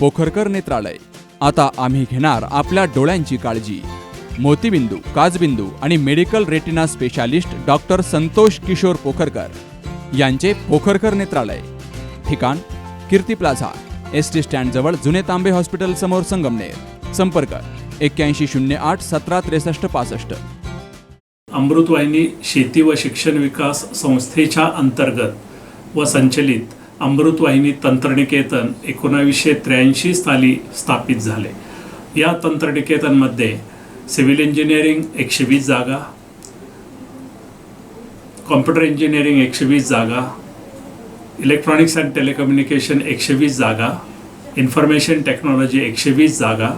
पोखरकर नेत्रालय. आता आम्ही घेणार आपल्या डोळ्यांची काळजी. मोतीबिंदू काजबिंदू आणि medical retina specialist doctor Santosh Kishore Pokharkar यांचे पोखरकर नेत्रालय. ठिकाण कीर्ती प्लाझा एस टी स्टँडजवळ जुने तांबे हॉस्पिटल समोर संगमनेर. संपर्क एक्क्याऐंशी शून्य आठ सतरा त्रेसष्ट पासष्ट. अमृतवाहिनी शेती व शिक्षण विकास संस्थेच्या अंतर्गत व संचलित अमृतवाहिनी तंत्रनिकेतन एकोणावीसशे त्र्याऐंशी साली स्थापित झाले. या तंत्रनिकेतनमध्ये सिव्हिल इंजिनिअरिंग एकशे वीस जागा कॉम्प्युटर इंजिनिअरिंग एकशे वीस जागा इलेक्ट्रॉनिक्स अँड टेलिकम्युनिकेशन एकशे वीस जागा इन्फॉर्मेशन टेक्नॉलॉजी एकशे वीस जागा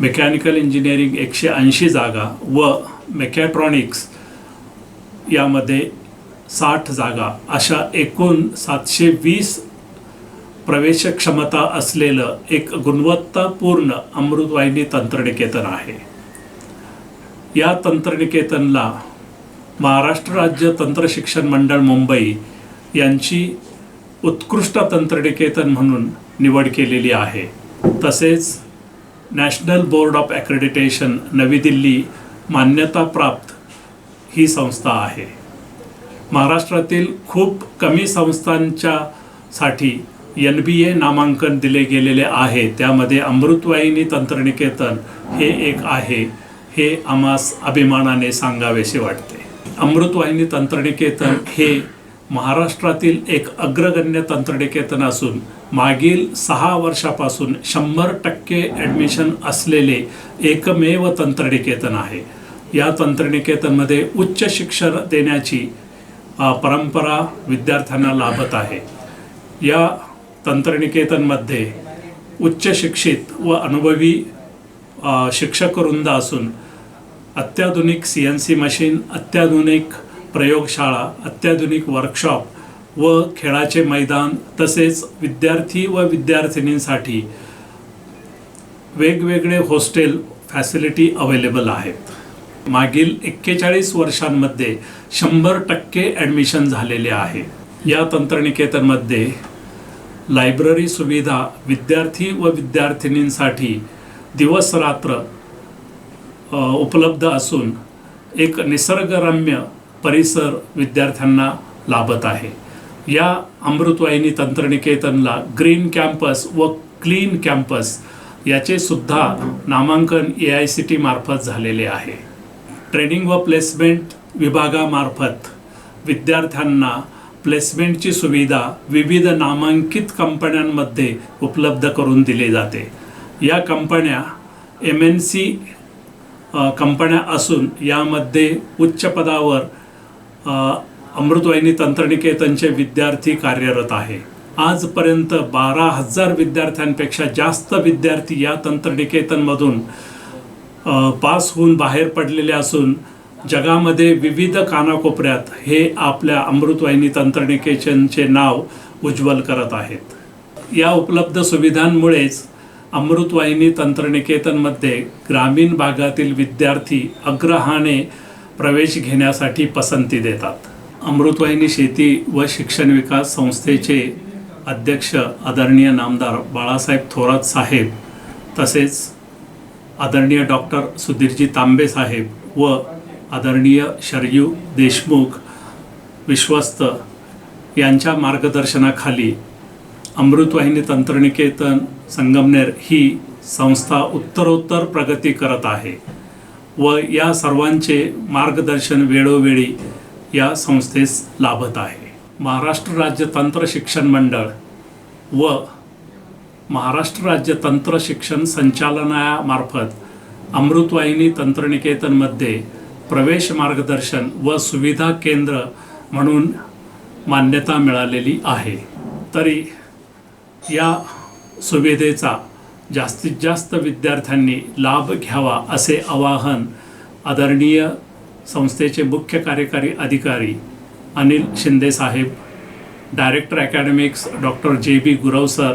मेकॅनिकल इंजिनिअरिंग एकशे ऐंशी जागा व मेकॅट्रॉनिक्स यामध्ये साठ जागा. अशा एकूण सातशे वीस प्रवेश क्षमता असलेलं एक गुणवत्तापूर्ण अमृतवाहिनी तंत्रनिकेतन आहे. या तंत्रनिकेतनला महाराष्ट्र राज्य तंत्रशिक्षण मंडळ मुंबई यांची उत्कृष्ट तंत्रनिकेतन म्हणून निवड केलेली आहे. तसेच नॅशनल बोर्ड ऑफ ॲक्रेडिटेशन नवी दिल्ली मान्यताप्राप्त ही संस्था आहे. महाराष्ट्रातील खूप कमी संस्थांच्या साठी एन बी ए नामांकन दिले गेलेले आहे. त्यामध्ये अमृतवाहिनी तंत्रनिकेतन हे एक आहे. हे आम्हास अभिमानाने सांगावेसे वाटते. अमृतवाहिनी तंत्रनिकेतन हे महाराष्ट्रातील एक अग्रगण्य तंत्रनिकेतन असून मागील सहा वर्षापासून शंभर टक्के ॲडमिशन असलेले एकमेव तंत्रनिकेतन आहे. या तंत्रनिकेतनमध्ये उच्च शिक्षण देण्याची परंपरा विद्यार्थ्यांना लाभत आहे. या तंत्रनिकेतनमध्ये उच्च शिक्षित व अनुभवी शिक्षक शिक्षकवृंद असून अत्याधुनिक सी एन सी मशीन अत्याधुनिक प्रयोगशाळा अत्याधुनिक वर्कशॉप व खेळाचे मैदान तसेच विद्यार्थी व विद्यार्थिनींसाठी वेगवेगळे हॉस्टेल फॅसिलिटी अवेलेबल आहेत. मागील एक्केचाळीस वर्षांमध्ये शंभर टक्के ॲडमिशन झालेले आहे. या तंत्रनिकेतनमध्ये लायब्ररी सुविधा विद्यार्थी व विद्यार्थिनींसाठी दिवसरात्र उपलब्ध असून एक निसर्गरम्य परिसर विद्यार्थ्यांना लाभत आहे. या अमृतवाहिनी तंत्रनिकेतनला ग्रीन कॅम्पस व क्लीन कॅम्पस याचे सुद्धा नामांकन ए आय सी टी मार्फत झालेले आहे. ट्रेनिंग व प्लेसमेंट विभागामार्फत विद्यार्थ्यांना प्लेसमेंटची सुविधा विविध नामांकित कंपन्यांमध्ये उपलब्ध करून दिली जाते. या कंपन्या एम एन सी कंपन्या असून यामध्ये उच्च पदावर अमृतवाहिनी तंत्रनिकेतनचे विद्यार्थी कार्यरत आहे. आजपर्यंत बारा हजार विद्यार्थ्यांपेक्षा जास्त विद्यार्थी या तंत्रनिकेतनमधून पास होऊन बाहेर पडलेले असून जगामध्ये विविध कानाकोपऱ्यात हे आपल्या अमृतवाहिनी तंत्रनिकेतनचे नाव उज्ज्वल करत आहेत. या उपलब्ध सुविधांमुळेच अमृतवाहिनी तंत्रनिकेतनमध्ये ग्रामीण भागातील विद्यार्थी अग्रहाने प्रवेश घेण्यासाठी पसंती देतात. अमृतवाहिनी शेती व शिक्षण विकास संस्थेचे अध्यक्ष आदरणीय नामदार बाळासाहेब थोरात साहेब तसेच आदरणीय डॉक्टर सुधीरजी तांबे साहेब व आदरणीय शरयू देशमुख विश्वस्त यांच्या मार्गदर्शनाखाली अमृतवाहिनी तंत्रनिकेतन संगमनेर ही संस्था उत्तरोत्तर प्रगती करत आहे व या सर्वांचे मार्गदर्शन वेळोवेळी या संस्थेस लाभत आहे. महाराष्ट्र राज्य तंत्र शिक्षण मंडळ व महाराष्ट्र राज्य तंत्र शिक्षण संचालनामार्फत अमृतवाहिनी तंत्रनिकेतनमध्ये प्रवेश मार्गदर्शन व सुविधा केंद्र म्हणून मान्यता मिळालेली आहे. तरी या सुविधेचा जास्तीत जास्त विद्यार्थ्यांनी लाभ घ्यावा असे आवाहन आदरणीय संस्थेचे मुख्य कार्यकारी अधिकारी अनिल शिंदे साहेब director academics doctor J B Gurav sir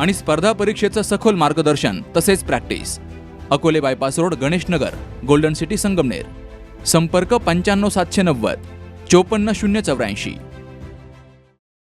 आणि स्पर्धा परीक्षेचं सखोल मार्गदर्शन तसेच practice. Akole bypass road Ganesh Nagar golden city Sangamner. संपर्क पंच्याण्णव सातशे नव्वद चोपन्न शून्य चौऱ्याऐंशी.